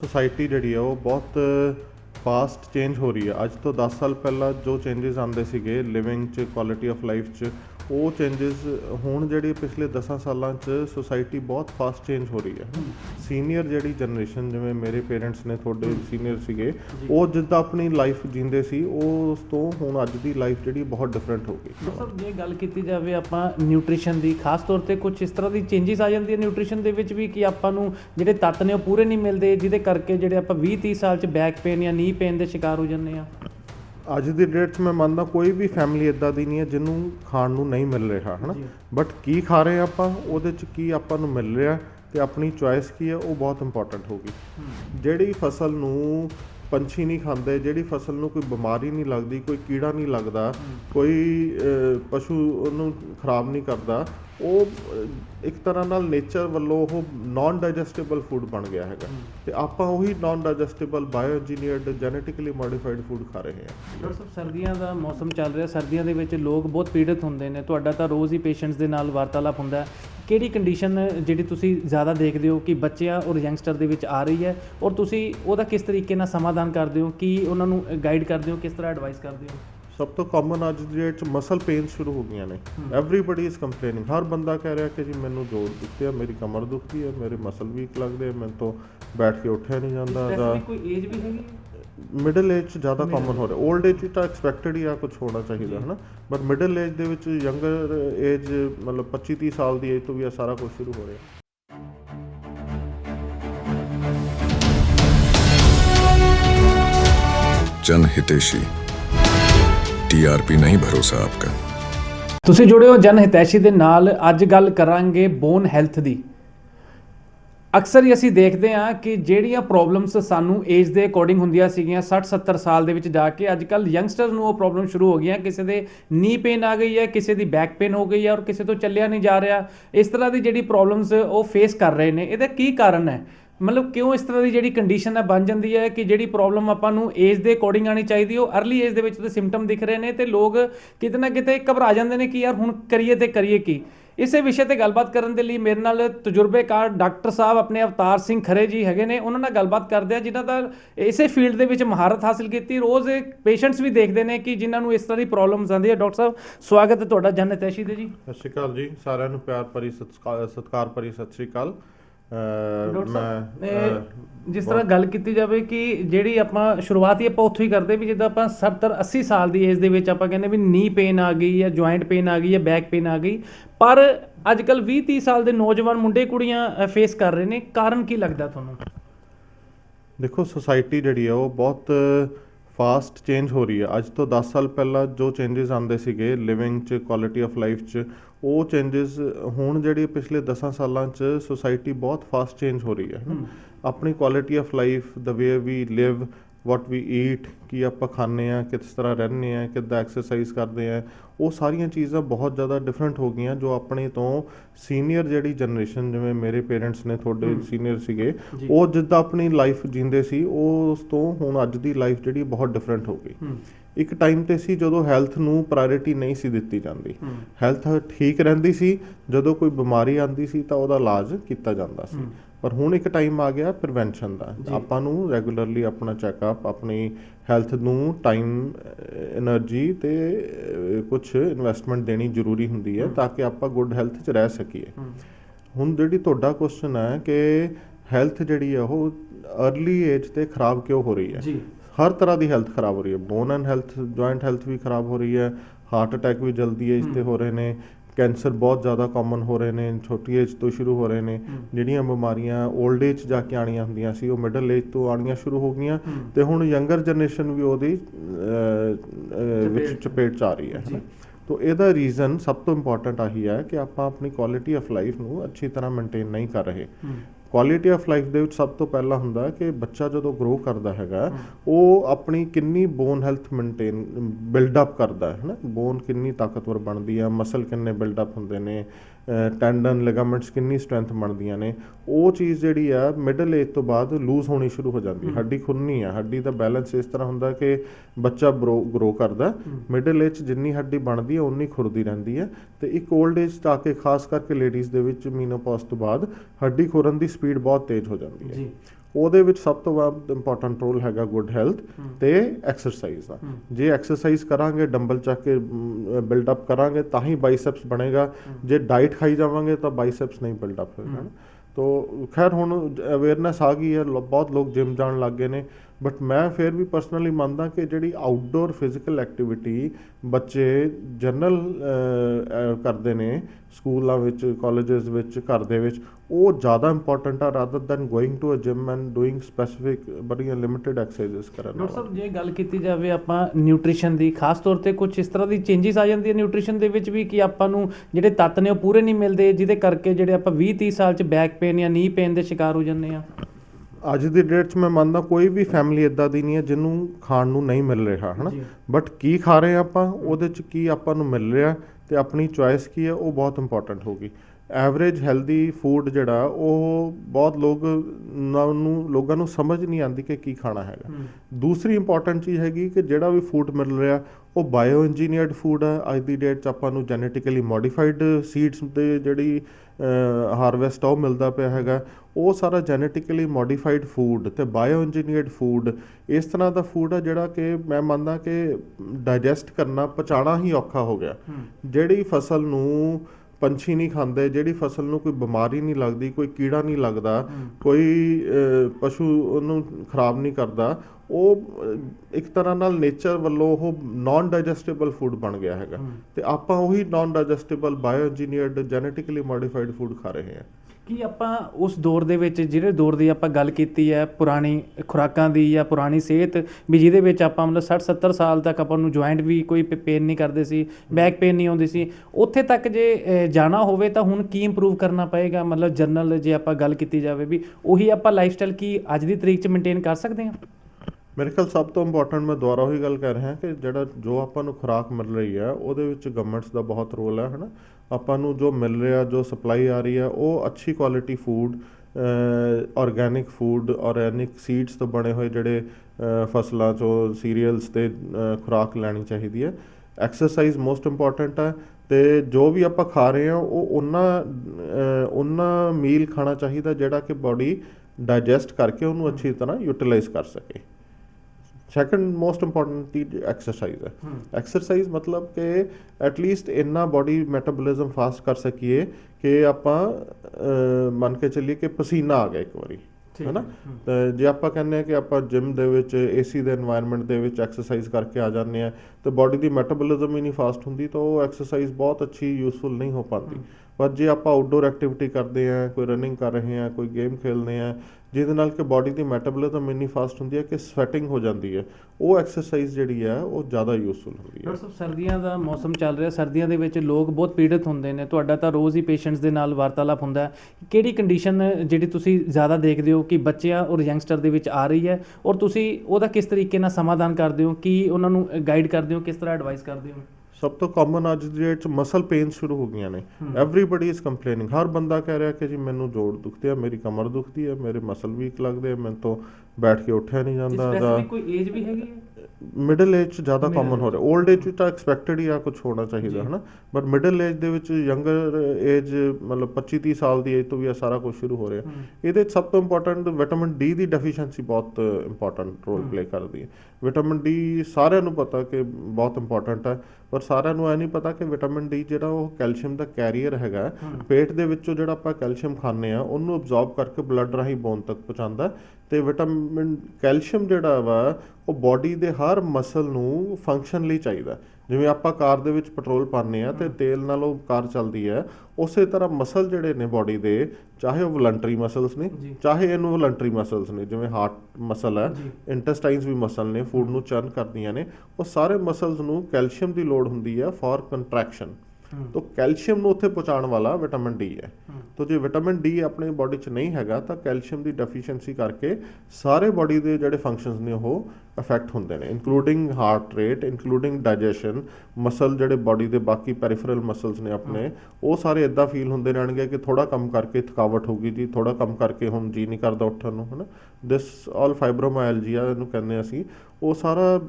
Society ਜਿਹੜੀ ਆ, ਉਹ ਬਹੁਤ ਫਾਸਟ ਚੇਂਜ ਹੋ ਰਹੀ ਹੈ ਅੱਜ ਤੋਂ ਦਸ ਸਾਲ ਪਹਿਲਾਂ ਜੋ ਚੇਂਜਸ ਆਉਂਦੇ ਸੀਗੇ ਲਿਵਿੰਗ 'ਚ ਕੁਆਲਿਟੀ ਆਫ ਲਾਈਫ 'ਚ ਉਹ ਚੇਂजेस ਹੁਣ ਜਿਹੜੀ ਪਿਛਲੇ 10 ਸਾਲਾਂ 'ਚ ਸੋਸਾਇਟੀ ਬਹੁਤ ਫਾਸਟ ਚੇਂਜ ਹੋ ਰਹੀ ਹੈ। ਸੀਨੀਅਰ ਜਿਹੜੀ ਜਨਰੇਸ਼ਨ ਜਿਵੇਂ ਮੇਰੇ ਪੇਰੈਂਟਸ ਨੇ ਤੁਹਾਡੇ ਸੀਨੀਅਰ ਸੀਗੇ ਉਹ ਜਿੱਦਾਂ ਆਪਣੀ ਲਾਈਫ ਜੀਂਦੇ ਸੀ ਉਸ ਤੋਂ ਹੁਣ ਅੱਜ ਦੀ ਲਾਈਫ ਜਿਹੜੀ ਬਹੁਤ ਡਿਫਰੈਂਟ ਹੋ ਗਈ। ਸਰ ਜੇ ਗੱਲ ਕੀਤੀ ਜਾਵੇ ਆਪਾਂ ਨਿਊਟ੍ਰੀਸ਼ਨ ਦੀ ਖਾਸ ਤੌਰ ਤੇ ਕੁਝ ਇਸ ਤਰ੍ਹਾਂ ਦੀ ਚੇਂਜਸ ਆ ਜਾਂਦੀਆਂ ਨਿਊਟ੍ਰੀਸ਼ਨ ਦੇ ਵਿੱਚ ਵੀ ਕਿ ਆਪਾਂ ਨੂੰ ਜਿਹੜੇ ਤੱਤ ਨੇ ਉਹ ਪੂਰੇ ਨਹੀਂ ਮਿਲਦੇ ਜਿਹਦੇ ਕਰਕੇ ਜਿਹੜੇ ਆਪਾਂ 20 30 ਸਾਲ ਚ ਬੈਕ ਪੇਨ ਜਾਂ ਨੀ ਪੇਨ ਦੇ ਸ਼ਿਕਾਰ ਹੋ ਜਾਂਦੇ ਆ? ਅੱਜ ਦੀ ਡੇਟ 'ਚ ਮੈਂ ਮੰਨਦਾ ਕੋਈ ਵੀ ਫੈਮਿਲੀ ਇਦਾਂ ਦੀ ਨਹੀਂ ਹੈ ਜਿਹਨੂੰ ਖਾਣ ਨੂੰ ਨਹੀਂ ਮਿਲ ਰਿਹਾ ਹਨਾ? ਜੀ। ਬਟ ਕੀ ਖਾ ਰਹੇ ਆਪਾਂ? ਉਹਦੇ 'ਚ ਕੀ ਆਪਾਂ ਨੂੰ ਮਿਲ ਰਿਹਾ? ਤੇ ਆਪਣੀ ਚੁਆਇਸ ਕੀ ਹੈ? ਉਹ ਬਹੁਤ ਇੰਪੋਰਟੈਂਟ ਹੋਗੀ ਜਿਹੜੀ ਫਸਲ ਨੂੰ ਪੰਛੀ ਨਹੀਂ ਖਾਂਦੇ ਜਿਹੜੀ ਫਸਲ ਨੂੰ ਕੋਈ ਬਿਮਾਰੀ ਨਹੀਂ ਲੱਗਦੀ ਕੋਈ ਕੀੜਾ ਨਹੀਂ ਲੱਗਦਾ ਕੋਈ ਪਸ਼ੂ ਉਹਨੂੰ ਖਰਾਬ ਨਹੀਂ ਕਰਦਾ ਉਹ ਇੱਕ ਤਰ੍ਹਾਂ ਨਾਲ ਨੇਚਰ ਵੱਲੋਂ ਉਹ ਨਾਨ ਡਾਈਜੈਸਟੇਬਲ ਫੂਡ ਬਣ ਗਿਆ ਹੈਗਾ। ਤੇ ਆਪਾਂ ਉਹੀ non digestible bio engineered genetically modified food ਖਾ ਰਹੇ ਹਾਂ। ਡਾਕਟਰ ਸਾਹਿਬ ਸਰਦੀਆਂ ਦਾ ਮੌਸਮ ਚੱਲ ਰਿਹਾ ਸਰਦੀਆਂ ਦੇ ਵਿੱਚ ਲੋਕ ਬਹੁਤ ਪੀੜਤ ਹੁੰਦੇ ਨੇ ਤੁਹਾਡਾ ਤਾਂ ਰੋਜ਼ ਹੀ ਪੇਸ਼ੈਂਟਸ ਦੇ ਨਾਲ ਵਾਰਤਾਲਾਪ ਹੁੰਦਾ ਕਿਹੜੀ ਕੰਡੀਸ਼ਨ ਜਿਹੜੀ ਤੁਸੀਂ ਜ਼ਿਆਦਾ ਦੇਖਦੇ ਹੋ ਕਿ ਬੱਚਿਆਂ ਔਰ ਯੰਗਸਟਰ ਦੇ ਵਿੱਚ ਆ ਰਹੀ ਹੈ? ਔਰ ਤੁਸੀਂ ਉਹਦਾ ਕਿਸ ਤਰੀਕੇ ਨਾਲ ਸਮਾਧਾਨ ਕਰਦੇ ਹੋ? ਕੀ ਉਹਨਾਂ ਨੂੰ ਗਾਈਡ ਕਰਦੇ ਹੋ? ਕਿਸ ਤਰ੍ਹਾਂ ਐਡਵਾਈਸ ਕਰਦੇ ਹੋ? ਸਭ ਤੋਂ ਕਾਮਨ ਅੱਜ ਦੀ ਡੇਟ 'ਚ ਮਸਲ ਪੇਨ ਸ਼ੁਰੂ ਹੋ ਗਈਆਂ ਨੇ। ਐਵਰੀਬਾਡੀ ਇਜ਼ ਕੰਪਲੇਨਿੰਗ ਹਰ ਬੰਦਾ ਕਹਿ ਰਿਹਾ ਕਿ ਜੀ ਮੈਨੂੰ ਜੋੜ ਦੁਖਦੀ ਹੈ ਮੇਰੀ ਕਮਰ ਦੁਖਦੀ ਹੈ ਮੇਰੇ ਮਸਲ ਵੀਕ ਲੱਗਦੇ ਆ ਮੈਨੂੰ ਤੋਂ ਬੈਠ ਕੇ ਉੱਠਿਆ ਨਹੀਂ ਜਾਂਦਾ ਦਾ ਕੋਈ ਏਜ ਵੀ ਹੈਗੀ? ਮਿਡਲ ਏਜ ਚ ਜ਼ਿਆਦਾ ਕਾਮਨ ਹੋ ਰਿਹਾ। 올ਡ ਏਜ ਤਾਂ ਐਕਸਪੈਕਟਡ ਹੀ ਆ ਕੁਝ ਹੋਣਾ ਚਾਹੀਦਾ ਹਨਾ? ਬਟ ਮਿਡਲ ਏਜ ਦੇ ਵਿੱਚ ਯੰਗਰ ਏਜ ਮਤਲਬ 25 30 ਸਾਲ ਦੀ ਏਜ ਤੋਂ ਵੀ ਆ ਸਾਰਾ ਕੁਝ ਸ਼ੁਰੂ ਹੋ ਰਿਹਾ। ਜਨ ਹਿਤੇਸ਼ੀ। टीआरपी नहीं भरोसा आपका ਤੁਸੀਂ ਜੁੜੇ ਹੋ ਜਨ ਹਿਤੈਸ਼ੀ ਦੇ ਨਾਲ। ਅੱਜ ਗੱਲ ਕਰਾਂਗੇ ਬੋਨ ਹੈਲਥ ਦੀ। ਅਕਸਰ ਹੀ ਅਸੀਂ ਦੇਖਦੇ ਹਾਂ ਕਿ ਜਿਹੜੀਆਂ ਪ੍ਰੋਬਲਮਸ ਸਾਨੂੰ ਏਜ ਦੇ ਅਕੋਰਡਿੰਗ ਹੁੰਦੀਆਂ ਸੀਗੀਆਂ 60 70 ਸਾਲ ਦੇ ਵਿੱਚ ਜਾ ਕੇ ਅੱਜ ਕੱਲ ਯੰਗਸਟਰ ਨੂੰ ਉਹ ਪ੍ਰੋਬਲਮ ਸ਼ੁਰੂ ਹੋ ਗਈਆਂ। ਕਿਸੇ ਦੇ ਨੀ ਪੇਨ ਆ ਗਈ ਹੈ, ਕਿਸੇ ਦੀ ਬੈਕ ਪੇਨ ਹੋ ਗਈ ਹੈ ਔਰ ਕਿਸੇ ਤੋਂ ਚੱਲਿਆ ਨਹੀਂ ਜਾ ਰਿਹਾ। ਇਸ ਤਰ੍ਹਾਂ ਦੀ ਜਿਹੜੀ ਪ੍ਰੋਬਲਮਸ ਉਹ ਫੇਸ ਕਰ ਰਹੇ ਨੇ। ਇਹਦਾ ਕੀ ਕਾਰਨ ਹੈ? ਮਤਲਬ ਕਿਉਂ ਇਸ ਤਰ੍ਹਾਂ ਦੀ ਜਿਹੜੀ ਕੰਡੀਸ਼ਨ ਹੈ ਬਣ ਜਾਂਦੀ ਹੈ ਕਿ ਜਿਹੜੀ ਪ੍ਰੋਬਲਮ ਆਪਾਂ ਨੂੰ ਏਜ ਦੇ ਅਕੋਰਡਿੰਗ ਆਣੀ ਚਾਹੀਦੀ ਉਹ ਅਰਲੀ ਏਜ ਦੇ ਵਿੱਚ ਤੇ ਸਿੰਪਟਮ ਦਿਖ ਰਹੇ ਨੇ ਤੇ ਲੋਕ ਕਿਤੇ ਨਾ ਕਿਤੇ ਘਬਰਾ ਜਾਂਦੇ ਨੇ ਕਿ ਯਾਰ ਹੁਣ ਕਰੀਏ ਤੇ ਕਰੀਏ ਕੀ? ਇਸੇ ਵਿਸ਼ੇ ਤੇ ਗੱਲਬਾਤ ਕਰਨ ਦੇ ਲਈ ਮੇਰੇ ਨਾਲ ਤਜਰਬੇਕਾਰ ਡਾਕਟਰ ਸਾਹਿਬ ਆਪਣੇ ਅਵਤਾਰ ਸਿੰਘ ਖਰੇ ਜੀ ਹੈਗੇ ਨੇ। ਉਹਨਾਂ ਨਾਲ ਗੱਲਬਾਤ ਕਰਦੇ ਆ, ਜਿਨ੍ਹਾਂ ਦਾ ਇਸੇ ਫੀਲਡ ਦੇ ਵਿੱਚ ਮਹਾਰਤ ਹਾਸਲ ਕੀਤੀ। ਰੋਜ਼ ਪੇਸ਼ੈਂਟਸ ਵੀ ਦੇਖਦੇ ਨੇ ਕਿ ਜਿਨ੍ਹਾਂ ਨੂੰ ਇਸ ਤਰ੍ਹਾਂ ਦੀ ਪ੍ਰੋਬਲਮਸ ਆਉਂਦੀ ਹੈ ਡਾਕਟਰ ਸਾਹਿਬ, ਸਵਾਗਤ ਹੈ ਤੁਹਾਡਾ ਜਨਤ ਐਸ਼ੀ ਦੇ ਜੀ। ਸਤਿ ਸ਼੍ਰੀ ਅਕਾਲ ਜੀ, ਸਾਰਿਆਂ ਨੂੰ ਪਿਆਰ ਭਰੀ ਸਤਿਕਾਰ ਸਤਿਕਾਰ ਭਰੀ ਸਤਿ ਸ਼੍ਰੀ ਅਕਾਲ। ਮੈਂ ਜਿਸ ਤਰ੍ਹਾਂ ਗੱਲ ਕੀਤੀ ਜਾਵੇ ਕਿ ਜਿਹੜੀ ਆਪਾਂ ਸ਼ੁਰੂਆਤ ਹੀ ਆਪਾਂ ਉੱਥੋਂ ਹੀ ਕਰਦੇ ਵੀ ਜਿੱਦਾਂ ਆਪਾਂ 70 80 ਸਾਲ ਦੀ ਏਜ ਦੇ ਵਿੱਚ ਆਪਾਂ ਕਹਿੰਦੇ ਵੀ ਨੀ ਪੇਨ ਆ ਗਈ ਜਾਂ ਜੁਆਇੰਟ ਪੇਨ ਆ ਗਈ ਜਾਂ ਬੈਕ ਪੇਨ ਆ ਗਈ ਪਰ ਅੱਜ ਕੱਲ 20 30 ਸਾਲ ਦੇ ਨੌਜਵਾਨ ਮੁੰਡੇ ਕੁੜੀਆਂ ਫੇਸ ਕਰ ਰਹੇ ਨੇ ਕਾਰਨ ਕੀ ਲੱਗਦਾ ਤੁਹਾਨੂੰ? ਦੇਖੋ ਸੋਸਾਇਟੀ ਜਿਹੜੀ ਆ ਉਹ ਬਹੁਤ ਫਾਸਟ ਚੇਂਜ ਹੋ ਰਹੀ ਹੈ। ਅੱਜ ਤੋਂ 10 ਸਾਲ ਪਹਿਲਾਂ ਜੋ ਚੇਂਜਸ ਆਉਂਦੇ ਸੀਗੇ ਲਿਵਿੰਗ 'ਚ ਕੁਆਲਿਟੀ ਆਫ ਲਾਈਫ 'ਚ ਉਹ ਚੇਂਜਸ ਹੁਣ ਜਿਹੜੀ ਪਿਛਲੇ 10 ਸਾਲਾਂ 'ਚ ਸੋਸਾਇਟੀ ਬਹੁਤ ਫਾਸਟ ਚੇਂਜ ਹੋ ਰਹੀ ਹੈ। ਆਪਣੀ quality of life the way we live what we eat ਕੀ ਆਪਾਂ ਖਾਂਦੇ ਆ ਕਿਸ ਤਰ੍ਹਾਂ ਰਹਿੰਦੇ ਆ ਕਿੱਦਾਂ ਐਕਸਰਸਾਈਜ਼ ਕਰਦੇ ਆ ਉਹ ਸਾਰੀਆਂ ਚੀਜ਼ਾਂ ਬਹੁਤ ਜ਼ਿਆਦਾ ਡਿਫਰੈਂਟ ਹੋ ਗਈਆਂ ਜੋ ਆਪਣੇ ਤੋਂ ਸੀਨੀਅਰ ਜਿਹੜੀ ਜਨਰੇਸ਼ਨ ਜਿਵੇਂ ਮੇਰੇ ਪੇਰੈਂਟਸ ਨੇ ਤੁਹਾਡੇ ਸੀਨੀਅਰ ਸੀਗੇ ਉਹ ਜਿੱਦਾਂ ਆਪਣੀ ਲਾਈਫ ਜੀਂਦੇ ਸੀ ਉਸ ਤੋਂ ਹੁਣ ਅੱਜ ਦੀ ਲਾਈਫ ਜਿਹੜੀ ਬਹੁਤ ਡਿਫਰੈਂਟ ਹੋ ਗਈ। ਇੱਕ ਟਾਈਮ ਤੇ ਸੀ ਜਦੋਂ ਹੈਲਥ ਨੂੰ ਪ੍ਰਾਇੋਰਟੀ ਨਹੀਂ ਸੀ ਦਿੱਤੀ ਜਾਂਦੀ। ਹੈਲਥ ਠੀਕ ਰਹਿੰਦੀ ਸੀ ਜਦੋਂ ਕੋਈ ਬਿਮਾਰੀ ਆਂਦੀ ਸੀ ਤਾਂ ਉਹਦਾ ਇਲਾਜ ਕੀਤਾ ਜਾਂਦਾ ਸੀ। ਪਰ ਹੁਣ ਇੱਕ ਟਾਈਮ ਆ ਗਿਆ ਪ੍ਰੀਵੈਂਸ਼ਨ ਦਾ। ਆਪਾਂ ਨੂੰ ਰੈਗੂਲਰਲੀ ਆਪਣਾ ਚੈੱਕਅਪ ਆਪਣੀ ਹੈਲਥ ਨੂੰ ਟਾਈਮ એનર્ਜੀ ਤੇ ਕੁਝ ਇਨਵੈਸਟਮੈਂਟ ਦੇਣੀ ਜ਼ਰੂਰੀ ਹੁੰਦੀ ਹੈ ਤਾਂ ਕਿ ਆਪਾਂ ਗੁੱਡ ਹੈਲਥ 'ਚ ਰਹਿ ਸਕੀਏ। ਹੁਣ ਜਿਹੜੀ ਤੁਹਾਡਾ ਕੁਐਸਚਨ ਹੈ ਕਿ ਹੈਲਥ ਜਿਹੜੀ ਹੈ ਉਹ अर्ਲੀ ਏਜ ਤੇ ਖਰਾਬ ਕਿਉਂ ਹੋ ਰਹੀ ਹੈ? ਜੀ। ਹਰ ਤਰ੍ਹਾਂ ਦੀ ਹੈਲਥ ਖਰਾਬ ਹੋ ਰਹੀ ਹੈ। Bone and health joint health ਵੀ ਖਰਾਬ ਹੋ ਰਹੀ ਹੈ। ਹਾਰਟ ਅਟੈਕ ਵੀ ਜਲਦੀ ਏਜ ਤੇ ਹੋ ਰਹੇ ਨੇ। ਕੈਂਸਰ ਬਹੁਤ ਜ਼ਿਆਦਾ ਕਾਮਨ ਹੋ ਰਹੇ ਨੇ ਛੋਟੀ ਏਜ ਤੋਂ ਸ਼ੁਰੂ ਹੋ ਰਹੇ ਨੇ ਜਿਹੜੀਆਂ ਬਿਮਾਰੀਆਂ 올ਡ ਏਜ ਜਾ ਕੇ ਆਣੀਆਂ ਹੁੰਦੀਆਂ ਸੀ ਉਹ ਮਿਡਲ ਏਜ ਤੋਂ ਆਣੀਆਂ ਸ਼ੁਰੂ ਹੋ ਗਈਆਂ ਤੇ ਹੁਣ ਯੰਗਰ ਜਨਰੇਸ਼ਨ ਵੀ ਉਹਦੀ ਵਿੱਚ ਚਪੇਟ ਚ ਆ ਰਹੀ ਹੈ ਹਨਾ। ਤੋ ਇਹਦਾ ਰੀਜ਼ਨ ਸਭ ਤੋਂ ਇੰਪੋਰਟੈਂਟ ਆਹੀ ਹੈ ਕਿ ਆਪਾਂ ਆਪਣੀ ਕੁਆਲਿਟੀ ਆਫ ਲਾਈਫ ਨੂੰ ਅੱਛੀ ਤਰ੍ਹਾਂ ਮੇਨਟੇਨ ਨਹੀਂ ਕਰ ਰਹੇ। ਕੁਆਲਿਟੀ ਆਫ ਲਾਈਫ ਦੇ ਵਿੱਚ ਸਭ ਤੋਂ ਪਹਿਲਾਂ ਹੁੰਦਾ ਕਿ ਬੱਚਾ ਜਦੋਂ ਗਰੋ ਕਰਦਾ ਹੈਗਾ ਉਹ ਆਪਣੀ ਕਿੰਨੀ bone health maintain build up ਕਰਦਾ ਹੈ ਨਾ ਬੋਨ ਕਿੰਨੀ ਤਾਕਤਵਰ ਬਣਦੀ ਹੈ ਮਸਲ ਕਿੰਨੇ ਬਿਲਡ ਅਪ ਹੁੰਦੇ ਨੇ ਟੈਂਡਨ ਲਿਗਾਮੈਂਟਸ ਕਿੰਨੀ ਸਟਰੈਂਥ ਬਣਦੀਆਂ ਨੇ ਉਹ ਚੀਜ਼ ਜਿਹੜੀ ਆ ਮਿਡਲ ਏਜ ਤੋਂ ਬਾਅਦ ਲੂਜ਼ ਹੋਣੀ ਸ਼ੁਰੂ ਹੋ ਜਾਂਦੀ ਹੈ। ਹੱਡੀ ਖੁਰਨੀ ਆ ਹੱਡੀ ਦਾ ਬੈਲੈਂਸ ਇਸ ਤਰ੍ਹਾਂ ਹੁੰਦਾ ਕਿ ਬੱਚਾ ਗਰੋ ਕਰਦਾ ਮਿਡਲ ਏਜ 'ਚ ਜਿੰਨੀ ਹੱਡੀ ਬਣਦੀ ਹੈ ਉਨੀ ਖੁਰਦੀ ਰਹਿੰਦੀ ਹੈ ਤੇ ਇੱਕ 올ਡ ਏਜ ਆ ਕੇ ਖਾਸ ਕਰਕੇ ਲੇਡੀਜ਼ ਦੇ ਵਿੱਚ ਮੀਨੋਪੌਜ਼ ਤੋਂ ਬਾਅਦ ਹੱਡੀ ਖੁਰਨ ਦੀ ਸਪੀਡ ਬਹੁਤ ਤੇਜ਼ ਹੋ ਜਾਂਦੀ ਹੈ। ਜੀ। ਉਹਦੇ ਵਿੱਚ ਸਭ ਤੋਂ ਵੱਧ ਇੰਪੋਰਟੈਂਟ ਰੋਲ ਹੈਗਾ ਗੁੱਡ ਹੈਲਥ ਤੇ ਐਕਸਰਸਾਈਜ਼ ਦਾ। ਜੇ ਐਕਸਰਸਾਈਜ਼ ਕਰਾਂਗੇ ਡੰਬਲ ਚੱਕ ਕੇ ਬਿਲਡ ਅਪ ਕਰਾਂਗੇ ਤਾਂ ਹੀ ਬਾਈਸੈਪਸ ਬਣੇਗਾ। ਜੇ ਡਾਈਟ ਖਾਈ ਜਾਵਾਂਗੇ ਤਾਂ ਬਾਈਸੈਪਸ ਨਹੀਂ ਬਿਲਡ ਅਪ ਹੋਏਗਾ। ਤੋ ਖੈਰ ਹੁਣ ਅਵੇਅਰਨੈਸ ਆ ਗਈ ਹੈ ਬਹੁਤ ਲੋਕ ਜਿਮ ਜਾਣ ਲੱਗ ਗਏ ਨੇ। ਬਟ ਮੈਂ ਫਿਰ ਵੀ ਪਰਸਨਲੀ ਮੰਨਦਾ ਕਿ ਜਿਹੜੀ ਆਊਟਡੋਰ ਫਿਜ਼ੀਕਲ ਐਕਟੀਵਿਟੀ ਬੱਚੇ ਜਨਰਲ ਕਰਦੇ ਨੇ ਸਕੂਲਾਂ ਵਿੱਚ ਕਾਲਜਸ ਵਿੱਚ ਘਰ ਦੇ ਵਿੱਚ ਉਹ ਜ਼ਿਆਦਾ ਇੰਪੋਰਟੈਂਟ ਆ rather than going to a gym and doing specific ਬੜੀਆਂ ਲਿਮਿਟਿਡ ਐਕਸਰਸਾਈਜ਼ਸ ਕਰਨ ਨਾਲ ਸਾਹਿਬ ਜੇ ਗੱਲ ਕੀਤੀ ਜਾਵੇ ਆਪਾਂ ਨਿਊਟ੍ਰੀਸ਼ਨ ਦੀ ਖਾਸ ਤੌਰ ਤੇ ਕੁਝ ਇਸ ਤਰ੍ਹਾਂ ਦੀ ਚੇਂਜਸ ਆ ਜਾਂਦੀ ਹੈ ਨਿਊਟ੍ਰੀਸ਼ਨ ਦੇ ਵਿੱਚ ਵੀ ਕਿ ਆਪਾਂ ਨੂੰ ਜਿਹੜੇ ਤੱਤ ਨੇ ਉਹ ਪੂਰੇ ਨਹੀਂ ਮਿਲਦੇ ਜਿਹਦੇ ਕਰਕੇ ਜਿਹੜੇ ਆਪਾਂ 20 30 ਸਾਲ ਚ ਬੈਕ ਪੇਨ ਜਾਂ ਨੀ ਪੇਨ ਦੇ ਸ਼ਿਕਾਰ ਹੋ ਜਾਂਦੇ ਆ? ਅੱਜ ਦੀ ਡੇਟ 'ਚ ਮੈਂ ਮੰਨਦਾ ਕੋਈ ਵੀ ਫੈਮਿਲੀ ਇਦਾਂ ਦੀ ਨਹੀਂ ਹੈ ਜਿਹਨੂੰ ਖਾਣ ਨੂੰ ਨਹੀਂ ਮਿਲ ਰਿਹਾ ਹਨਾ। ਬਟ ਕੀ ਖਾ ਰਹੇ ਹਾਂ ਆਪਾਂ? ਉਹਦੇ 'ਚ ਕੀ ਆਪਾਂ ਨੂੰ ਮਿਲ ਰਿਹਾ? ਤੇ ਆਪਣੀ ਚੁਆਇਸ ਕੀ ਹੈ? ਉਹ ਬਹੁਤ ਇੰਪੋਰਟੈਂਟ ਹੋਗੀ ਐਵਰੇਜ ਹੈਲਦੀ ਫੂਡ ਜਿਹੜਾ ਉਹ ਬਹੁਤ ਲੋਕ ਨਾ ਲੋਕਾਂ ਨੂੰ ਸਮਝ ਨਹੀਂ ਆਉਂਦੀ ਕਿ ਕੀ ਖਾਣਾ ਹੈਗਾ। ਦੂਸਰੀ ਇੰਪੋਰਟੈਂਟ ਚੀਜ਼ ਹੈਗੀ ਕਿ ਜਿਹੜਾ ਵੀ ਫੂਡ ਮਿਲ ਰਿਹਾ ਉਹ ਬਾਇਓ ਇੰਜੀਨੀਅਰਡ ਫੂਡ ਹੈ ਅੱਜ ਦੀ ਡੇਟ 'ਚ ਆਪਾਂ ਨੂੰ ਜੈਨੇਟਿਕਲੀ ਮੋਡੀਫਾਈਡ ਸੀਡਸ ਦੇ ਜਿਹੜੀ ਹਾਰਵੈਸਟ ਉਹ ਮਿਲਦਾ ਪਿਆ ਹੈਗਾ। ਉਹ ਸਾਰਾ ਜੈਨੇਟਿਕਲੀ ਮੋਡੀਫਾਈਡ ਫੂਡ ਤੇ ਬਾਇਓ ਇੰਜੀਨੀਅਰਡ ਫੂਡ ਇਸ ਤਰ੍ਹਾਂ ਦਾ ਫੂਡ ਹੈ ਜਿਹੜਾ ਕਿ ਮੈਂ ਮੰਨਦਾ ਕਿ ਡਾਈਜੈਸਟ ਕਰਨਾ ਪਚਾਣਾ ਹੀ ਔਖਾ ਹੋ ਗਿਆ। ਜਿਹੜੀ ਫਸਲ ਨੂੰ ਪੰਛੀ ਨਹੀਂ ਖਾਂਦੇ ਜਿਹੜੀ ਫਸਲ ਨੂੰ ਕੋਈ ਬਿਮਾਰੀ ਨਹੀਂ ਲੱਗਦੀ ਕੋਈ ਕੀੜਾ ਨਹੀਂ ਲੱਗਦਾ ਕੋਈ ਪਸ਼ੂ ਉਹਨੂੰ ਖਰਾਬ ਨਹੀਂ ਕਰਦਾ ਉਹ ਇੱਕ ਤਰ੍ਹਾਂ ਨਾਲ ਨੇਚਰ ਵੱਲੋਂ ਉਹ ਨਾਨ ਡਾਈਜੈਸਟੇਬਲ ਫੂਡ ਬਣ ਗਿਆ ਹੈਗਾ। ਤੇ ਆਪਾਂ ਉਹੀ non digestible bio engineered genetically modified food ਖਾ ਰਹੇ ਹਾਂ। ਕੀ ਆਪਾਂ ਉਸ ਦੌਰ ਦੇ ਵਿੱਚ, ਜਿਹੜੇ ਦੌਰ ਦੀ ਆਪਾਂ ਗੱਲ ਕੀਤੀ ਹੈ, ਪੁਰਾਣੀ ਖੁਰਾਕਾਂ ਦੀ ਜਾਂ ਪੁਰਾਣੀ ਸਿਹਤ, ਵੀ ਜਿਹਦੇ ਵਿੱਚ ਆਪਾਂ ਮਤਲਬ ਸੱਠ ਸੱਤਰ ਸਾਲ ਤੱਕ ਆਪਾਂ ਨੂੰ ਜੁਆਇੰਟ ਵੀ ਕੋਈ ਪੇਨ ਨਹੀਂ ਕਰਦੇ ਸੀ ਬੈਕ ਪੇਨ ਨਹੀਂ ਆਉਂਦੀ ਸੀ, ਉੱਥੇ ਤੱਕ ਜੇ ਜਾਣਾ ਹੋਵੇ ਤਾਂ ਹੁਣ ਕੀ ਇੰਪਰੂਵ ਕਰਨਾ ਪਏਗਾ? ਮਤਲਬ ਜਨਰਲ ਜੇ ਆਪਾਂ ਗੱਲ ਕੀਤੀ ਜਾਵੇ ਵੀ ਉਹੀ ਆਪਾਂ ਲਾਈਫਸਟਾਈਲ ਕੀ ਅੱਜ ਦੀ ਤਰੀਕ 'ਚ ਮੇਨਟੇਨ ਕਰ ਸਕਦੇ ਹਾਂ? ਮੇਰੇ ਖਿਆਲ ਸਭ ਤੋਂ ਇੰਪੋਰਟੈਂਟ ਮੈਂ ਦੁਬਾਰਾ ਉਹੀ ਗੱਲ ਕਰ ਰਿਹਾ ਕਿ ਜਿਹੜਾ ਜੋ ਆਪਾਂ ਨੂੰ ਖੁਰਾਕ ਮਿਲ ਰਹੀ ਹੈ, ਉਹਦੇ ਵਿੱਚ ਗਵਰਨਮੈਂਟਸ ਦਾ ਬਹੁਤ ਰੋਲ ਹੈ, ਹਨਾ? ਆਪਾਂ ਨੂੰ ਜੋ ਮਿਲ ਰਿਹਾ ਜੋ ਸਪਲਾਈ ਆ ਰਹੀ ਹੈ ਉਹ ਅੱਛੀ quality food organic food organic seeds ਤੋਂ ਬਣੇ ਹੋਏ ਜਿਹੜੇ ਫਸਲਾਂ ਚੋਂ ਸੀਰੀਅਲਸ ਤੇ ਖੁਰਾਕ ਲੈਣੀ ਚਾਹੀਦੀ ਹੈ। ਐਕਸਰਸਾਈਜ਼ ਮੋਸਟ ਇੰਪੋਰਟੈਂਟ ਹੈ ਤੇ ਜੋ ਵੀ ਆਪਾਂ ਖਾ ਰਹੇ ਹਾਂ ਉਹ ਉਹਨਾਂ ਅਹ, ਉਹਨਾਂ ਮੀਲ ਖਾਣਾ ਚਾਹੀਦਾ ਜਿਹੜਾ ਕਿ ਬਾਡੀ ਡਾਈਜੈਸਟ ਕਰਕੇ ਉਹਨੂੰ ਅੱਛੀ ਤਰ੍ਹਾਂ ਯੂਟਿਲਾਈਜ਼ ਕਰ ਸਕੇ। Second most important importantly exercise ਹੈ। ਐਕਸਰਸਾਈਜ਼ ਮਤਲਬ ਕਿ ਐਟਲੀਸਟ ਇੰਨਾ ਬੋਡੀ ਮੈਟਾਬੋਲਿਜ਼ਮ ਫਾਸਟ ਕਰ ਸਕੀਏ ਕਿ ਆਪਾਂ ਮੰਨ ਕੇ ਚੱਲੀਏ ਕਿ ਪਸੀਨਾ ਆ ਗਿਆ ਇੱਕ ਵਾਰੀ ਹੈ ਨਾ ਹੈਨਾ ਜੇ ਆਪਾਂ ਕਹਿੰਦੇ ਆ ਕਿ ਆਪਾਂ ਜਿਮ ਦੇ ਵਿੱਚ ਏਸੀ ਦੇ এনवायरमेंट ਦੇ ਵਿੱਚ ਐਕਸਰਸਾਈਜ਼ ਕਰਕੇ ਆ ਜਾਂਦੇ ਆ ਤੇ ਬੋਡੀ ਦੀ ਮੈਟਾਬੋਲਿਜ਼ਮ ਹੀ ਨਹੀਂ ਫਾਸਟ ਹੁੰਦੀ ਤਾਂ ਉਹ ਐਕਸਰਸਾਈਜ਼ ਬਹੁਤ ਅੱਛੀ ਯੂਸਫੁਲ ਨਹੀਂ ਹੋ ਪਾਉਂਦੀ। ਪਰ ਜੇ ਆਪਾਂ ਆਊਟਡੋਰ ਐਕਟੀਵਿਟੀ ਕਰਦੇ ਆ ਕੋਈ ਰਨਿੰਗ ਕਰ ਰਹੇ ਆ ਕੋਈ ਗੇਮ ਖੇਡਦੇ ਆ ਜਿਹਦੇ ਨਾਲ ਕਿ ਬਾਡੀ ਦੀ ਮੈਟਾਬੋਲਿਜ਼ਮ ਇੰਨੀ ਫਾਸਟ ਹੁੰਦੀ ਹੈ ਕਿ ਸਵੈਟਿੰਗ ਹੋ ਜਾਂਦੀ ਹੈ। ਉਹ ਐਕਸਰਸਾਈਜ਼ ਜਿਹੜੀ ਹੈ, ਉਹ ਜ਼ਿਆਦਾ ਯੂਸਫੁਲ ਹੁੰਦੀ ਹੈ। ਡਾਕਟਰ ਸਾਹਿਬ, ਸਰਦੀਆਂ ਦਾ ਮੌਸਮ ਚੱਲ ਰਿਹਾ, ਸਰਦੀਆਂ ਦੇ ਵਿੱਚ ਲੋਕ ਬਹੁਤ ਪੀੜਤ ਹੁੰਦੇ ਨੇ। ਤੁਹਾਡਾ ਤਾਂ ਰੋਜ਼ ਹੀ ਪੇਸ਼ੈਂਟਸ ਦੇ ਨਾਲ ਵਾਰਤਾਲਾਪ ਹੁੰਦਾ ਹੈ। ਕਿਹੜੀ ਕੰਡੀਸ਼ਨ ਜਿਹੜੀ ਤੁਸੀਂ ਜ਼ਿਆਦਾ ਦੇਖਦੇ ਹੋ ਕਿ ਬੱਚਿਆਂ ਔਰ ਯੰਗਸਟਰ ਦੇ ਵਿੱਚ ਆ ਰਹੀ ਹੈ? ਔਰ ਤੁਸੀਂ ਉਹਦਾ ਕਿਸ ਤਰੀਕੇ ਨਾਲ ਸਮਾਧਾਨ ਕਰਦੇ ਹੋ? ਕੀ ਉਹਨਾਂ ਨੂੰ ਗਾਈਡ ਕਰਦੇ ਹੋ? ਕਿਸ ਤਰ੍ਹਾਂ ਐਡਵਾਈਸ ਕਰਦੇ ਹੋ? ਸਭ ਤੋਂ ਕਾਮਨ ਅੱਜ ਦੀ ਡੇਟ 'ਚ ਮਸਲ ਪੇਨ ਸ਼ੁਰੂ ਹੋ ਗਈਆਂ ਨੇ। ਐਵਰੀਬਾਡੀ ਇਜ਼ ਕੰਪਲੇਨਿੰਗ ਹਰ ਬੰਦਾ ਕਹਿ ਰਿਹਾ ਕਿ ਜੀ ਮੈਨੂੰ ਜੋੜ ਦੁਖਦੇ ਆ ਮੇਰੀ ਕਮਰ ਦੁਖਦੀ ਹੈ ਮੇਰੇ ਮਸਲ ਵੀਕ ਲੱਗਦੇ ਆ ਮੈਨੂੰ ਤੋਂ ਬੈਠ ਕੇ ਉੱਠਿਆ ਨਹੀਂ ਜਾਂਦਾ ਜਾਂ ਸਪੈਸੀਫਿਕ ਕੋਈ ਏਜ ਵੀ ਹੈਗੀ ਹੈ? ਮਿਡਲ ਏਜ 'ਚ ਜ਼ਿਆਦਾ ਕਾਮਨ ਹੋ ਰਿਹਾ। 올ਡ ਏਜ 'ਚ ਤਾਂ ਐਕਸਪੈਕਟਡ ਹੀ ਆ ਕੁਝ ਹੋਣਾ ਚਾਹੀਦਾ ਹਨਾ? ਬਟ ਮਿਡਲ ਏਜ ਦੇ ਵਿੱਚ ਯੰਗਰ ਏਜ ਮਤਲਬ 25 30 ਸਾਲ ਦੀ ਏਜ ਤੋਂ ਵੀ ਇਹ ਸਾਰਾ ਕੁਝ ਸ਼ੁਰੂ ਹੋ ਰਿਹਾ। ਇਹਦੇ ਸਭ ਤੋਂ ਇੰਪੋਰਟੈਂਟ ਵਿਟਾਮਿਨ ਡੀ ਦੀ ਡੈਫੀਸ਼ੀਐਂਸੀ ਬਹੁਤ ਇੰਪੋਰਟੈਂਟ ਰੋਲ ਪਲੇ ਕਰਦੀ ਹੈ। ਵਿਟਾਮਿਨ ਡੀ ਸਾਰਿਆਂ ਨੂੰ ਪਤਾ ਕਿ ਬਹੁਤ ਇੰਪੋਰਟੈਂਟ ਹੈ। ਪਰ ਸਾਰਿਆਂ ਨੂੰ ਇਹ ਨਹੀਂ ਪਤਾ ਕਿ ਵਿਟਾਮਿਨ ਡੀ ਜਿਹੜਾ ਉਹ ਕੈਲਸ਼ੀਅਮ ਦਾ ਕੈਰੀਅਰ ਹੈਗਾ ਪੇਟ ਦੇ ਵਿੱਚੋਂ ਜਿਹੜਾ ਆਪਾਂ ਕੈਲਸ਼ੀਅਮ ਖਾਂਦੇ ਆ ਉਹਨੂੰ ਅਬਜ਼ੌਰਬ ਕਰਕੇ ਬਲੱਡ ਰਾਹੀਂ ਬੋਨ ਤੱਕ ਪਹੁੰਚਾਉਂਦਾ ਤੇ ਵਿਟਾਮਿਨ ਕੈਲਸ਼ੀਅਮ ਜਿਹੜਾ ਵਾ ਉਹ ਬਾਡੀ ਦੇ ਹਰ ਮਸਲ ਨੂੰ ਫੰਕਸ਼ਨ ਲਈ ਚਾਹੀਦਾ ਜਿਵੇਂ ਆਪਾਂ ਕਾਰ ਦੇ ਵਿੱਚ ਪੈਟਰੋਲ ਪਾਉਂਦੇ ਆ ਤੇ ਤੇਲ ਨਾਲ ਉਹ ਕਾਰ ਚੱਲਦੀ ਹੈ ਉਸੇ ਤਰ੍ਹਾਂ ਮਸਲ ਜਿਹੜੇ ਨੇ ਬਾਡੀ ਦੇ ਚਾਹੇ ਉਹ ਵਲੰਟਰੀ ਮਸਲਸ ਨੇ। ਚਾਹੇ ਇਨਵੋਲੰਟਰੀ ਮਸਲਸ ਨੇ ਜਿਵੇਂ ਹਾਰਟ ਮਸਲ ਹੈ। ਇੰਟੈਸਟਾਈਨਸ ਵੀ ਮਸਲ ਨੇ ਫੂਡ ਨੂੰ ਚਰਨ ਕਰਦੀਆਂ ਨੇ ਉਹ ਸਾਰੇ ਮਸਲਸ ਨੂੰ ਕੈਲਸ਼ੀਅਮ ਦੀ ਲੋੜ ਹੁੰਦੀ ਹੈ ਫॉर ਕੰਟਰੈਕਸ਼ਨ ਤਾਂ ਕੈਲਸ਼ੀਅਮ ਨੂੰ ਉੱਥੇ ਪਹੁੰਚਾਉਣ ਵਾਲਾ ਵਿਟਾਮਿਨ ਡੀ ਹੈ। ਤਾਂ ਜੇ ਵਿਟਾਮਿਨ ਡੀ ਆਪਣੀ ਬਾਡੀ 'ਚ ਨਹੀਂ ਹੈਗਾ ਤਾਂ ਕੈਲਸ਼ੀਅਮ ਦੀ ਡੈਫੀਸ਼ੀਐਂਸੀ ਕਰਕੇ ਸਾਰੇ ਬਾਡੀ ਦੇ ਜਿਹੜੇ ਫੰਕਸ਼ਨਸ ਨੇ ਉਹ ਅਫੈਕਟ ਹੁੰਦੇ ਨੇ including heart rate including digestion muscle ਜਿਹੜੇ ਬਾਡੀ ਦੇ ਬਾਕੀ ਪੈਰੀਫਰਲ ਮਸਲਸ ਨੇ ਆਪਣੇ ਉਹ ਸਾਰੇ ਇਦਾਂ ਫੀਲ ਹੁੰਦੇ ਰਹਿਣਗੇ ਕਿ ਥੋੜਾ ਕੰਮ ਕਰਕੇ ਥਕਾਵਟ ਹੋਗੀ ਜੀ ਥੋੜਾ ਕੰਮ ਕਰਕੇ ਹੁਣ ਜੀ ਨਹੀਂ ਕਰਦਾ ਉੱਠਣ ਨੂੰ ਹਨਾ? ਦਿਸ ਆਲ ਫਾਈਬਰੋਮਾਇਲਜੀਆ ਇਹਨੂੰ ਕਹਿੰਦੇ ਅਸੀਂ ਉਹ ਸਾਰਾ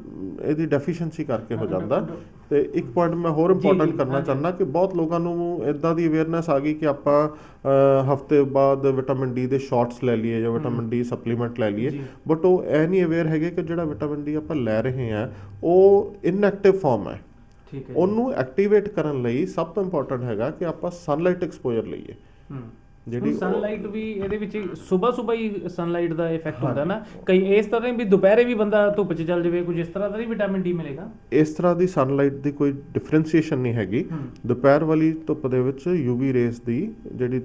ਇਹਦੀ ਡੈਫੀਸ਼ੀਐਂਸੀ ਕਰਕੇ ਹੋ ਜਾਂਦਾ। ਤੇ ਇੱਕ ਪੁਆਇੰਟ ਮੈਂ ਹੋਰ ਇੰਪੋਰਟੈਂਟ ਕਰਨਾ। ਚਾਹੁੰਦਾ ਕਿ ਬਹੁਤ ਲੋਕਾਂ ਨੂੰ ਇਦਾਂ ਦੀ ਅਵੇਅਰਨੈਸ ਆ ਗਈ ਕਿ ਆਪਾਂ ਹਫ਼ਤੇ ਬਾਅਦ ਵਿਟਾਮਿਨ ਡੀ ਦੇ ਸ਼ਾਟਸ ਲੈ ਲਈਏ ਜਾਂ ਵਿਟਾਮਿਨ ਡੀ ਸਪਲੀਮੈਂਟ ਲੈ ਲਈਏ। ਬਟ ਉਹ ਇਹ ਨਹੀਂ ਅਵੇਅਰ ਹੈਗੇ ਕਿ ਜਿਹੜਾ ਵਿਟਾਮਿਨ ਡੀ ਆਪਾਂ ਲੈ ਰਹੇ ਹਾਂ ਉਹ ਇਨਐਕਟਿਵ ਫਾਰਮ ਹੈ। ਠੀਕ ਹੈ ਉਹਨੂੰ ਐਕਟੀਵੇਟ ਕਰਨ ਲਈ ਸਭ ਤੋਂ ਇੰਪੋਰਟੈਂਟ ਹੈਗਾ ਕਿ ਆਪਾਂ ਸਨਲਾਈਟ ਐਕਸਪੋਜ਼ਰ ਲਈਏ। ਹੂੰ ਜਿਹੜੀ ਸਨਲਾਈਟ ਵੀ ਇਹਦੇ ਵਿੱਚ ਸਵੇਰ ਸਵੇਰ ਹੀ ਸਨਲਾਈਟ ਦਾ ਇਫੈਕਟ ਹੁੰਦਾ ਨਾ। ਕਈ ਇਸ ਤਰ੍ਹਾਂ ਵੀ ਦੁਪਹਿਰੇ ਵੀ ਬੰਦਾ ਧੁੱਪ 'ਚ ਚੱਲ ਜਾਵੇ ਕੁਝ ਇਸ ਤਰ੍ਹਾਂ ਦਾ ਨਹੀਂ ਵਿਟਾਮਿਨ ਡੀ ਮਿਲੇਗਾ? ਇਸ ਤਰ੍ਹਾਂ ਦੀ ਸਨਲਾਈਟ ਦੀ ਕੋਈ ਡਿਫਰੈਂਸ਼ੀਏਸ਼ਨ ਨਹੀਂ ਹੈਗੀ। ਦੁਪਹਿਰ ਵਾਲੀ ਧੁੱਪ ਦੇ ਵਿੱਚ ਯੂਵੀ ਰੇਸ ਦੀ ਜਿਹੜੀ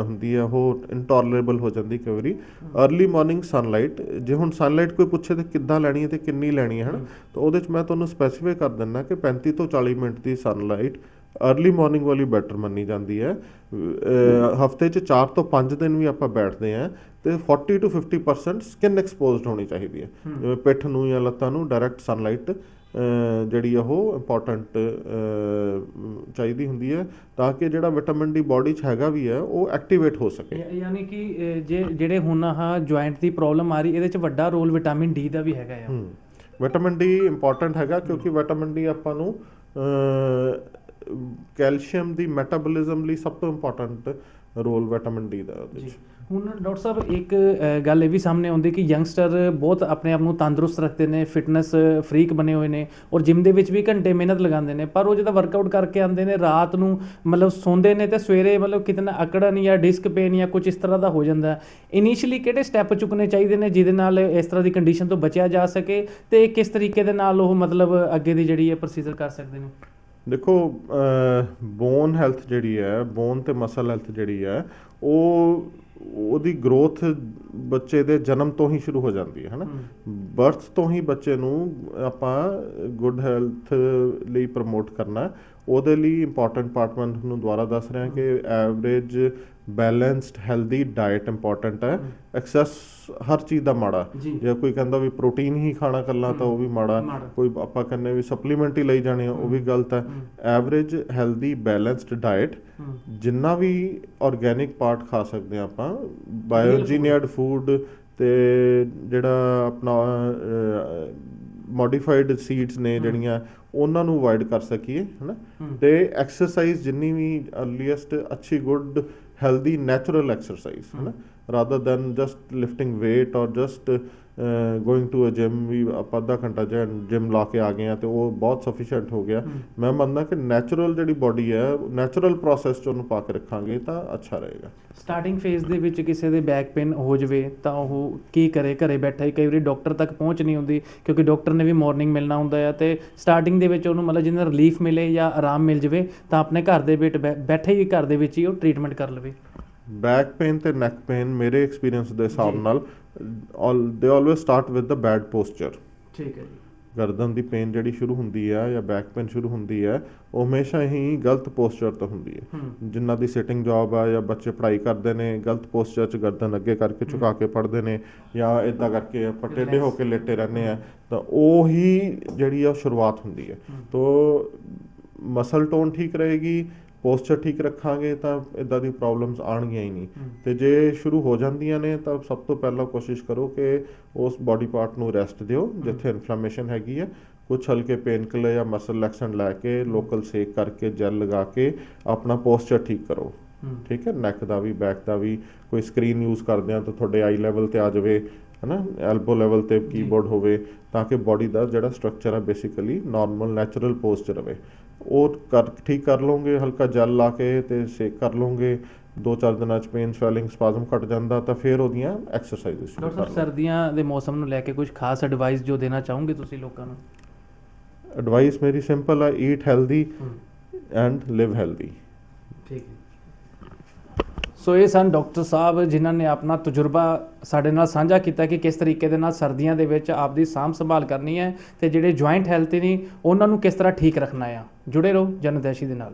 ਹੁੰਦੀ ਹੈ ਉਹ ਇੰਟੋਲਰੇਬਲ ਹੋ ਜਾਂਦੀ ਕਈ ਵਾਰੀ। अर्ਲੀ ਮਾਰਨਿੰਗ ਸਨਲਾਈਟ ਜੇ ਹੁਣ ਸਨਲਾਈਟ ਕੋਈ ਪੁੱਛੇ ਤੇ ਕਿੱਦਾਂ ਲੈਣੀ ਹੈ ਤੇ ਕਿੰਨੀ ਲੈਣੀ ਹੈ ਹਨਾ? ਤਾਂ ਉਹਦੇ 'ਚ ਮੈਂ ਤੁਹਾਨੂੰ ਸਪੈਸੀਫਾਈ ਕਰ ਦਿੰਦਾ ਕਿ 35 ਤੋਂ 40 ਮਿੰਟ ਦੀ ਸਨਲਾਈਟ अर्ਲੀ ਮਾਰਨਿੰਗ ਵਾਲੀ ਬੈਟਰ ਮੰਨੀ ਜਾਂਦੀ ਹੈ। ਹਫ਼ਤੇ 'ਚ 4 ਤੋਂ 5 ਦਿਨ ਵੀ ਆਪਾਂ ਬੈਠਦੇ ਆ ਤੇ 40 ਤੋਂ 50% ਸਕਿਨ ਐਕਸਪੋਜ਼ਡ ਹੋਣੀ ਚਾਹੀਦੀ ਹੈ। ਜਿਵੇਂ ਪਿੱਠ ਨੂੰ ਜਾਂ ਲੱਤਾਂ ਨੂੰ ਡਾਇਰੈਕਟ ਸਨਲਾਈਟ ਜਿਹੜੀ ਉਹ ਇੰਪੋਰਟੈਂਟ ਚਾਹੀਦੀ ਹੁੰਦੀ ਹੈ ਤਾਂ ਕਿ ਜਿਹੜਾ ਵਿਟਾਮਿਨ ਡੀ ਬਾਡੀ 'ਚ ਹੈਗਾ ਵੀ ਹੈ ਉਹ ਐਕਟੀਵੇਟ ਹੋ ਸਕੇ। ਯਾਨੀ ਕਿ ਜੇ ਜਿਹੜੇ ਹੁਣ ਆਹ ਜੁਆਇੰਟ ਦੀ ਪ੍ਰੋਬਲਮ ਆ ਰਹੀ ਇਹਦੇ 'ਚ ਵੱਡਾ ਰੋਲ ਵਿਟਾਮਿਨ ਡੀ ਦਾ ਵੀ ਹੈਗਾ ਆ। ਹੂੰ। ਵਿਟਾਮਿਨ ਡੀ ਇੰਪੋਰਟੈਂਟ ਹੈਗਾ ਕਿਉਂਕਿ ਵਿਟਾਮਿਨ ਡੀ ਆਪਾਂ ਨੂੰ ਕੈਲਸ਼ੀਅਮ ਦੀ ਮੈਟਾਬੋਲਿਜ਼ਮ ਲਈ ਸਭ ਤੋਂ ਇੰਪੋਰਟੈਂਟ ਰੋਲ ਵਿਟਾਮਿਨ ਡੀ ਦਾ ਉਹਦੇ ਵਿੱਚ। ਹੁਣ ਡਾਕਟਰ ਸਾਹਿਬ ਇੱਕ ਗੱਲ ਇਹ ਵੀ ਸਾਹਮਣੇ ਆਉਂਦੀ ਕਿ ਯੰਗਸਟਰ ਬਹੁਤ ਆਪਣੇ ਆਪ ਨੂੰ ਤੰਦਰੁਸਤ ਰੱਖਦੇ ਨੇ ਫਿਟਨੈਸ ਫਰੀਕ ਬਣੇ ਹੋਏ ਨੇ ਔਰ ਜਿਮ ਦੇ ਵਿੱਚ ਵੀ ਘੰਟੇ ਮਿਹਨਤ ਲਗਾਉਂਦੇ ਨੇ ਪਰ ਉਹ ਜਦੋਂ ਵਰਕਆਊਟ ਕਰਕੇ ਆਉਂਦੇ ਨੇ ਰਾਤ ਨੂੰ ਮਤਲਬ ਸੌਂਦੇ ਨੇ ਤੇ ਸਵੇਰੇ ਮਤਲਬ ਕਿਤਨਾ ਅਕੜਨ ਜਾਂ ਡਿਸਕ ਪੇਨ ਜਾਂ ਕੁਝ ਇਸ ਤਰ੍ਹਾਂ ਦਾ ਹੋ ਜਾਂਦਾ। ਇਨੀਸ਼ੀਅਲੀ ਕਿਹੜੇ ਸਟੈਪ ਚੁੱਕਣੇ ਚਾਹੀਦੇ ਨੇ ਜਿਹਦੇ ਨਾਲ ਇਸ ਤਰ੍ਹਾਂ ਦੀ ਕੰਡੀਸ਼ਨ ਤੋਂ ਬਚਿਆ ਜਾ ਸਕੇ ਤੇ ਕਿਸ ਤਰੀਕੇ ਦੇ ਨਾਲ ਉਹ ਮਤਲਬ ਅੱਗੇ ਦੀ ਜਿਹੜੀ ਹੈ ਪ੍ਰੋਸੀਜਰ ਕਰ ਸਕਦੇ ਨੇ? ਦੇਖੋ ਬੋਨ ਹੈਲਥ ਜਿਹੜੀ ਹੈ ਬੋਨ ਅਤੇ ਮਸਲ ਹੈਲਥ ਜਿਹੜੀ ਹੈ ਉਹ ਉਹਦੀ ਗਰੋਥ ਬੱਚੇ ਦੇ ਜਨਮ ਤੋਂ ਹੀ ਸ਼ੁਰੂ ਹੋ ਜਾਂਦੀ ਹੈ ਹਨਾ? ਬਰਥ ਤੋਂ ਹੀ ਬੱਚੇ ਨੂੰ ਆਪਾਂ ਗੁੱਡ ਹੈਲਥ ਲਈ ਪ੍ਰਮੋਟ ਕਰਨਾ। ਉਹਦੇ ਲਈ ਇੰਪੋਰਟੈਂਟ ਪਾਰਟ ਮੈਂ ਤੁਹਾਨੂੰ ਦੁਬਾਰਾ ਦੱਸ ਰਿਹਾ ਕਿ average balanced healthy diet important ਹੈ। ਐਕਸੈਸ ਹਰ ਚੀਜ਼ ਦਾ ਮਾੜਾ। ਜੀ। ਕੋਈ ਕਹਿੰਦਾ ਵੀ ਪ੍ਰੋਟੀਨ ਹੀ ਖਾਣਾ ਕੱਲਾ ਤਾਂ ਉਹ ਵੀ ਮਾੜਾ। ਕੋਈ ਆਪਾਂ ਕਹਿੰਦੇ ਵੀ ਸਪਲੀਮੈਂਟ ਹੀ ਲਈ ਜਾਣੇ ਉਹ ਵੀ ਗਲਤ ਹੈ। Average healthy balanced diet. ਜਿੰਨਾ ਵੀ ਆਰਗੇਨਿਕ ਪਾਰਟ ਖਾ ਸਕਦੇ ਆ ਆਪਾਂ। ਬਾਇਓਜੀਨੀਅਰਡ ਫੂਡ ਤੇ ਜਿਹੜਾ ਆਪਣਾ ਮੋਡੀਫਾਈਡ ਸੀਡਸ ਨੇ ਜਿਹੜੀਆਂ ਉਹਨਾਂ ਨੂੰ ਅਵੋਇਡ ਕਰ ਸਕੀਏ ਹਨਾ। ਤੇ ਐਕਸਰਸਾਈਜ਼ ਜਿੰਨੀ ਵੀ ਅਰਲੀਐਸਟ ਅੱਛੀ ਗੁੱਡ ਹੈਲਦੀ ਨੈਚੁਰਲ ਐਕਸਰਸਾਈਜ਼ ਹਨਾ? Rather than just lifting weight or just going to a gym ਵੀ ਆਪਾਂ ਅੱਧਾ ਘੰਟਾ ਜਿਮ ਲਾ ਕੇ ਆ ਗਏ ਆ ਤੇ ਉਹ ਬਹੁਤ ਸਫੀਸ਼ੀਐਂਟ ਹੋ ਗਿਆ। ਮੈਂ ਮੰਨਦਾ ਕਿ ਨੈਚੁਰਲ ਜਿਹੜੀ ਬਾਡੀ ਹੈ ਨੈਚੁਰਲ ਪ੍ਰੋਸੈਸ ਚ ਉਹਨੂੰ ਪਾ ਕੇ ਰੱਖਾਂਗੇ ਤਾਂ ਅੱਛਾ ਰਹੇਗਾ। ਸਟਾਰਟਿੰਗ ਫੇਜ਼ ਦੇ ਵਿੱਚ ਕਿਸੇ ਦੇ ਬੈਕ ਪੇਨ ਹੋ ਜਵੇ ਤਾਂ ਉਹ ਕੀ ਕਰੇ? ਘਰੇ ਬੈਠਾ ਹੀ ਕਈ ਵਾਰੀ ਡਾਕਟਰ ਤੱਕ ਪਹੁੰਚ ਨਹੀਂ ਹੁੰਦੀ ਕਿਉਂਕਿ ਡਾਕਟਰ ਨੇ ਵੀ ਮਾਰਨਿੰਗ ਮਿਲਣਾ ਹੁੰਦਾ ਆ ਤੇ ਸਟਾਰਟਿੰਗ ਦੇ ਵਿੱਚ ਉਹਨੂੰ ਮਤਲਬ ਜਿੰਨਾ ਰਿਲੀਫ ਮਿਲੇ ਜਾਂ ਆਰਾਮ ਮਿਲ ਜਵੇ ਤਾਂ ਆਪਣੇ ਘਰ ਦੇ ਵਿੱਚ ਬੈਠੇ ਹੀ ਘਰ ਦੇ ਵਿੱਚ ਹੀ ਉਹ ਟ੍ਰੀਟਮੈਂਟ ਕਰ ਲਵੇ। ਬੈਕ ਪੇਨ ਤੇ ਨੈਕ ਪੇਨ ਮੇਰੇ ਐਕਸਪੀਰੀਅੰਸ ਦੇ ਹਿਸਾਬ। ਨਾਲ all they always start with the bad posture ਠੀਕ ਹੈ ਜੀ। ਗਰਦਨ ਦੀ ਪੇਨ ਜਿਹੜੀ ਸ਼ੁਰੂ ਹੁੰਦੀ ਹੈ ਜਾਂ ਬੈਕ ਪੇਨ ਸ਼ੁਰੂ ਹੁੰਦੀ ਹੈ ਉਹ ਹਮੇਸ਼ਾ ਹੀ ਗਲਤ ਪੋਸਚਰ ਤੋਂ ਹੁੰਦੀ ਹੈ। ਜਿਨ੍ਹਾਂ ਦੀ ਸਿਟਿੰਗ ਜੌਬ ਆ ਜਾਂ ਬੱਚੇ ਪੜ੍ਹਾਈ ਕਰਦੇ ਨੇ ਗਲਤ ਪੋਸਚਰ 'ਚ ਗਰਦਨ ਅੱਗੇ ਕਰਕੇ ਝੁਕਾ ਕੇ ਪੜ੍ਹਦੇ ਨੇ ਜਾਂ ਇਦਾਂ ਕਰਕੇ ਆਪਾਂ ਟੇਢੇ ਹੋ ਕੇ ਲੇਟੇ ਰਹਿੰਦੇ ਆ ਤਾਂ ਉਹ ਹੀ ਜਿਹੜੀ ਆ ਸ਼ੁਰੂਆਤ ਹੁੰਦੀ ਹੈ। ਤੋ ਮਸਲ ਟੋਨ ਠੀਕ ਰਹੇਗੀ ਪੋਸਚਰ ਠੀਕ ਰੱਖਾਂਗੇ ਤਾਂ ਇਦਾਂ ਦੀ ਪ੍ਰੋਬਲਮਸ ਆਣਗੀਆਂ ਹੀ ਨਹੀਂ। ਤੇ ਜੇ ਸ਼ੁਰੂ ਹੋ ਜਾਂਦੀਆਂ ਨੇ ਤਾਂ ਸਭ ਤੋਂ ਪਹਿਲਾਂ ਕੋਸ਼ਿਸ਼ ਕਰੋ ਕਿ ਉਸ ਬਾਡੀ ਪਾਰਟ ਨੂੰ ਰੈਸਟ ਦਿਓ ਜਿੱਥੇ ਇਨਫਲੇਮੇਸ਼ਨ ਹੈਗੀ ਹੈ। ਕੁਝ ਹਲਕੇ ਪੇਨ ਕਿਲਰ ਜਾਂ ਮਸਲ ਲੈਕਸਨ ਲੈ ਕੇ ਲੋਕਲ ਸੇਕ ਕਰਕੇ ਜੈਲ ਲਗਾ ਕੇ ਆਪਣਾ ਪੋਸਚਰ ਠੀਕ ਕਰੋ। ਠੀਕ ਹੈ? ਨੈਕ ਦਾ ਵੀ ਬੈਕ ਦਾ ਵੀ। ਕੋਈ ਸਕਰੀਨ ਯੂਜ਼ ਕਰਦੇ ਆ ਤਾਂ ਤੁਹਾਡੇ ਆਈ ਲੈਵਲ ਤੇ ਆ ਜਾਵੇ ਹਨਾ? ਐਲਬੋ ਲੈਵਲ ਤੇ ਕੀਬੋਰਡ ਹੋਵੇ ਤਾਂ ਕਿ ਬਾਡੀ ਦਾ ਜਿਹੜਾ ਸਟਰਕਚਰ ਹੈ ਬੇਸਿਕਲੀ ਨਾਰਮਲ ਨੈਚੁਰਲ ਪੋਜ਼ 'ਚ ਰਵੇ ਉਹ ਕਰ ਠੀਕ ਕਰ ਲਓਗੇ ਹਲਕਾ ਜੈਲ ਲਾ ਕੇ ਤੇ ਸੇਕ ਕਰ ਲਓਗੇ ਦੋ ਚਾਰ ਦਿਨਾਂ ਚ ਪੇਨ ਸਵੈਲਿੰਗ ਸਪਾਜ਼ਮ ਘਟ ਜਾਂਦਾ ਤਾਂ ਫਿਰ ਉਹਦੀਆਂ ਐਕਸਰਸਾਈਜ਼ਸ ਸ਼ੁਰੂ ਕਰ ਲਓ। ਸਰਦੀਆਂ ਦੇ ਮੌਸਮ ਨੂੰ ਲੈ ਕੇ ਕੁਝ ਖਾਸ ਐਡਵਾਈਸ ਜੋ ਦੇਣਾ ਚਾਹੋਗੇ ਤੁਸੀਂ ਲੋਕਾਂ ਨੂੰ? ਐਡਵਾਈਸ ਮੇਰੀ ਸਿੰਪਲ ਹੈ eat healthy and live healthy ਠੀਕ ਹੈ। ਸੋ ਇਹ ਸਨ ਡਾਕਟਰ ਸਾਹਿਬ ਜਿਨ੍ਹਾਂ ਨੇ ਆਪਣਾ ਤਜਰਬਾ ਸਾਡੇ ਨਾਲ ਸਾਂਝਾ ਕੀਤਾ ਕਿ ਕਿਸ ਤਰੀਕੇ ਦੇ ਨਾਲ ਸਰਦੀਆਂ ਦੇ ਵਿੱਚ ਆਪਦੀ ਸਾਂਭ ਸੰਭਾਲ ਕਰਨੀ ਹੈ ਤੇ ਜਿਹੜੇ ਜੁਆਇੰਟ ਹੈਲਥ ਨੇ, ਉਹਨਾਂ ਨੂੰ ਕਿਸ ਤਰ੍ਹਾਂ ਠੀਕ ਰੱਖਣਾ ਆ ਜੁੜੇ ਰਹੋ ਜਨਦੈਸ਼ੀ ਦੇ ਨਾਲ।